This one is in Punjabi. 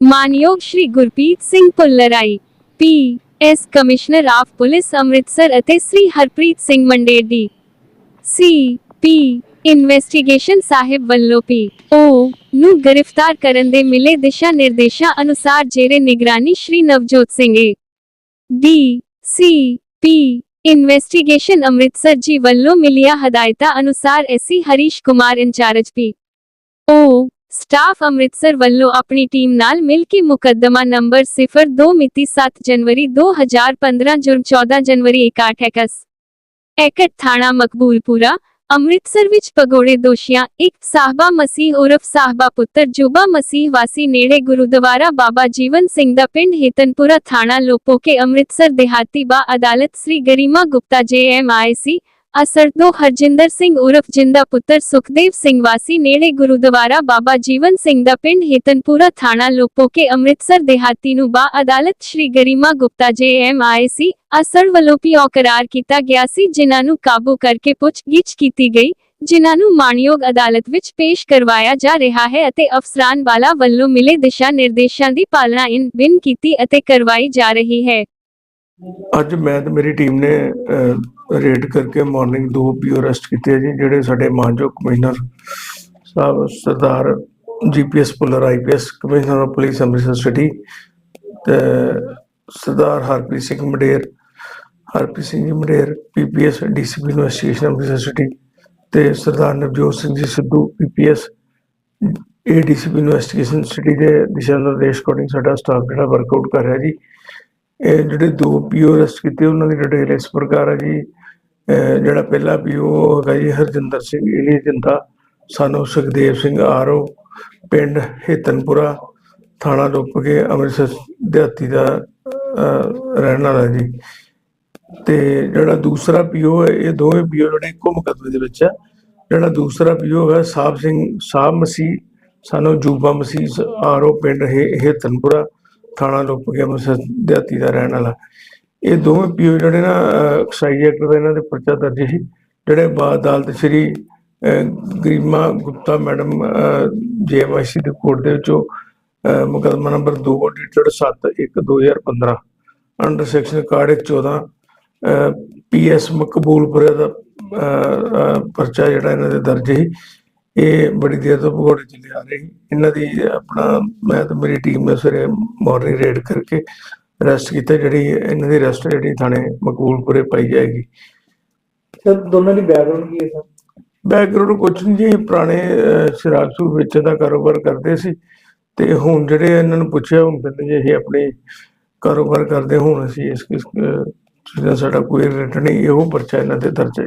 ਮਾਨਯੋਗ Shri Gurpreet Singh Bhullar I P S commissioner of police Amritsar ਅਤੇ Sri Harpreet Singh Mander D C P investigation ਸਾਹਿਬ ਵੱਲੋਂ ਪੀ ਓ ਨੂੰ ਗ੍ਰਿਫਤਾਰ ਕਰਨ ਦੇ ਮਿਲੇ ਦਿਸ਼ਾ ਨਿਰਦੇਸ਼ਾਂ ਅਨੁਸਾਰ ਜੇਰੇ ਨਿਗਰਾਨੀ Shri Navjot Singh A D C P investigation Amritsar ji ਵੱਲੋਂ ਮਿਲੀਆਂ ਹਦਾਇਤਾਂ ਅਨੁਸਾਰ S I Harish Kumar incharge P O staff Amritsar ਵੱਲੋਂ ਆਪਣੀ ਟੀਮ ਨਾਲ ਮਿਲ ਕੇ ਮੁਕੱਦਮਾ ਨੰਬਰ 02 ਮਿਤੀ 7 ਜਨਵਰੀ 2015 ਜੁਰਮ 14 ਜਨਵਰੀ 61 ਐਕਸ ਐਕਟ ਥਾਣਾ ਮਕਬੂਲਪੁਰਾ, ਅੰਮ੍ਰਿਤਸਰ ਵਿੱਚ ਪਗੋੜੇ ਦੋਸ਼ੀਆਂ ਇੱਕ ਸਾਹਬਾ ਮਸੀਹ ਉਰਫ ਸਾਹਿਬਾ ਪੁੱਤਰ ਜੁਬਾ ਮਸੀਹ ਵਾਸੀ ਨੇੜੇ ਗੁਰਦੁਆਰਾ ਬਾਬਾ ਜੀਵਨ ਸਿੰਘ ਦਾ ਪਿੰਡ ਹਿਤਨਪੁਰਾ ਥਾਣਾ ਲੋਪੋਕੇ ਅੰਮ੍ਰਿਤਸਰ ਦਿਹਾਤੀ ਬਾ ਅਦਾਲਤ ਸ੍ਰੀ ਗਰੀਮਾ ਗੁਪਤਾ ਜੇਐਮਆਈਸੀ ਅਸਰਦੋ ਹਰਜਿੰਦਰ ਸਿੰਘ ਉਰਫ ਜਿੰਦਾ ਪੁੱਤਰ ਸੁਖਦੇਵ ਸਿੰਘ ਵਾਸੀ ਨੇੜੇ ਗੁਰਦੁਆਰਾ ਬਾਬਾ ਜੀਵਨ ਸਿੰਘ ਦਾ ਪਿੰਡ ਹਿਤਨਪੁਰਾ ਥਾਣਾ ਲੋਪੋਕੇ ਅੰਮ੍ਰਿਤਸਰ ਦਿਹਾਤੀ ਨੂੰ ਬਾ ਅਦਾਲਤ ਸ਼੍ਰੀ ਗਰੀਮਾ ਗੁਪਤਾ ਜੇ ਐਮ ਆਏ ਸੀ ਅਸਰ ਵੱਲੋਂ ਪਿਓ ਕਰਾਰ ਕੀਤਾ ਗਿਆ ਸੀ, ਜਿਨ੍ਹਾਂ ਨੂੰ ਕਾਬੂ ਕਰਕੇ ਪੁੱਛਗਿੱਛ ਕੀਤੀ ਗਈ, ਜਿਨ੍ਹਾਂ ਨੂੰ ਮਾਨਯੋਗ ਅਦਾਲਤ ਵਿੱਚ ਪੇਸ਼ ਕਰਵਾਇਆ ਜਾ ਰਿਹਾ ਹੈ ਅਤੇ ਅਫਸਰਾਨ ਵਾਲਾ ਵੱਲੋਂ ਮਿਲੇ ਦਿਸ਼ਾ ਨਿਰਦੇਸ਼ਾਂ ਦੀ ਪਾਲਣਾ ਇਨ ਬਿਨ ਕੀਤੀ ਅਤੇ ਕਰਵਾਈ ਜਾ ਰਹੀ ਹੈ। ਅੱਜ ਮੈਂ ਤੇ ਮੇਰੀ ਟੀਮ ਨੇ ਰੇਡ ਕਰਕੇ ਮਾਰਨਿੰਗ ਦੋ ਪੀਓ ਅਰੈਸਟ ਕੀਤੇ ਜੀ, ਜਿਹੜੇ ਸਾਡੇ ਮਾਨਯੋਗ commissioner Sahib, Sardar G P S Bhullar I P S commissioner of police Amritsar city ਤੇ Sardar Harpreet Singh Mander, Harpreet Singh ji Mander P P S D C P investigation Amritsar city ਤੇ Sardar Navjot Singh ji Sidhu P P S A D C P investigation city ਦੇ ਦਿਸ਼ਾ ਨਿਰਦੇਸ਼ ਅਕੋਰਡਿੰਗ ਸਾਡਾ ਸਟਾਫ ਜਿਹੜਾ ਵਰਕਆਊਟ ਕਰ ਰਿਹਾ ਜੀ। ਇਹ ਜਿਹੜੇ ਦੋ ਪੀਓ ਅਰੈਸਟ ਕੀਤੇ, ਉਹਨਾਂ ਦੀ ਡਿਟੇਲ ਇਸ ਪ੍ਰਕਾਰ ਹੈ ਜੀ। ਜਿਹੜਾ ਪਹਿਲਾ ਪੀਓ ਹੈਗਾ ਜੀ, ਹਰਜਿੰਦਰ ਸਿੰਘ ਇਲੀ ਜਿੰਦਾ। ਸਾਨੂੰ ਸੁਖਦੇਵ ਸਿੰਘ ਆਰਓ, ਪਿੰਡ ਹੇਤਨਪੁਰਾ, ਥਾਣਾ ਕੇ ਅੰਮ੍ਰਿਤਸਰ ਦਿਹਾਤੀ ਦਾ ਰਹਿਣ ਵਾਲਾ ਜੀ। ਤੇ ਜਿਹੜਾ ਦੂਸਰਾ ਪੀਓ ਹੈ, ਇਹ ਦੋਵੇਂ ਪੀਓ ਜਿਹੜੇ ਇੱਕੋ ਮੁਕੱਦਮੇ ਦੇ ਵਿੱਚ ਹੈ ਜਿਹੜਾ ਦੂਸਰਾ ਪੀਓ ਹੈ ਸਾਹਿਬ ਸਿੰਘ ਸਾਹਿਬ ਮਸੀਹ, ਸਾਨੂੰ ਜੂਬਾ ਮਸੀਹ ਆਰਓ, ਪਿੰਡ ਹੇ- ਹੇਤਨਪੁਰਾ। ਥਾਣਾ ਲੋਕ ਗਿਆ ਅੰਮ੍ਰਿਤਸਰ ਦਿਹਾਤੀ ਦਾ ਰਹਿਣ ਵਾਲਾ। ਇਹ ਦੋਵੇਂ ਪੀਓ ਜਿਹੜੇ ਨਾ ਐਕਸਾਈਜ਼ ਐਕਟ ਦਾ ਇਹਨਾਂ ਦੇ ਪਰਚਾ ਦਰਜ ਸੀ। ਜਿਹੜੇ ਬਾਅਦ ਅਦਾਲਤ ਸ਼੍ਰੀ ਗਰੀਮਾ ਗੁਪਤਾ ਮੈਡਮ ਜੇਐਮਆਈਸੀ ਦੇ ਕੋਰਟ ਦੇ ਵਿੱਚੋਂ ਅਹ, ਮੁਕੱਦਮਾ number 2 dated 7 1 2015 under section card 14 PS ਮਕਬੂਲਪੁਰੇ ਦਾ ਪਰਚਾ ਜਿਹੜਾ ਇਹਨਾਂ ਦੇ ਦਰਜ ਸੀ। ਇਹ ਬੜੀ ਦੇਰ ਤੋਂ ਭਗੌੜੇ ਚ ਲਿਆ ਰਹੇ। ਇਹਨਾਂ ਦੀ ਆਪਣਾ ਮੈਂ ਤੇ ਮੇਰੀ ਟੀਮ ਨੇ ਸਵੇਰੇ ਮਾਰਨਿੰਗ ਰੇਡ ਕਰਕੇ ਅਰੈਸਟ ਕੀਤਾ ਜਿਹੜੀ ਇਹਨਾਂ ਦੀ ਅਰੈਸਟ ਜਿਹੜੀ ਥਾਣੇ ਮਕਬੂਲਪੁਰੇ ਪਾਈ ਜਾਏਗੀ। ਸਰ ਦੋਨਾਂ ਦੀ ਬੈਕਗ੍ਰਾਉਂਡ ਕੀ ਹੈ ਸਰ? ਬੈਕਗ੍ਰਾਉਂਡ ਕੁਛ ਨਹੀਂ ਜੀ ਪੁਰਾਣੇ ਸ਼ਰਾਬ ਵੇਚਣ ਦਾ ਕਾਰੋਬਾਰ ਕਰਦੇ ਸੀ ਤੇ ਹੁਣ ਜਿਹੜੇ ਇਹਨਾਂ ਨੂੰ ਪੁੱਛਿਆ ਹੁਣ ਕਹਿੰਦੇ ਜੀ ਇਹ ਆਪਣੇ ਕਾਰੋਬਾਰ ਕਰਦੇ ਹੁਣ ਅਸੀਂ ਇਸ ਕਿਸ ਸਾਡਾ ਕੋਈ ਰਿਲੇਟ ਨਹੀਂ ਇਹੋ ਪਰਚਾ ਇਹਨਾਂ ਦੇ ਦਰਜ ਹੈ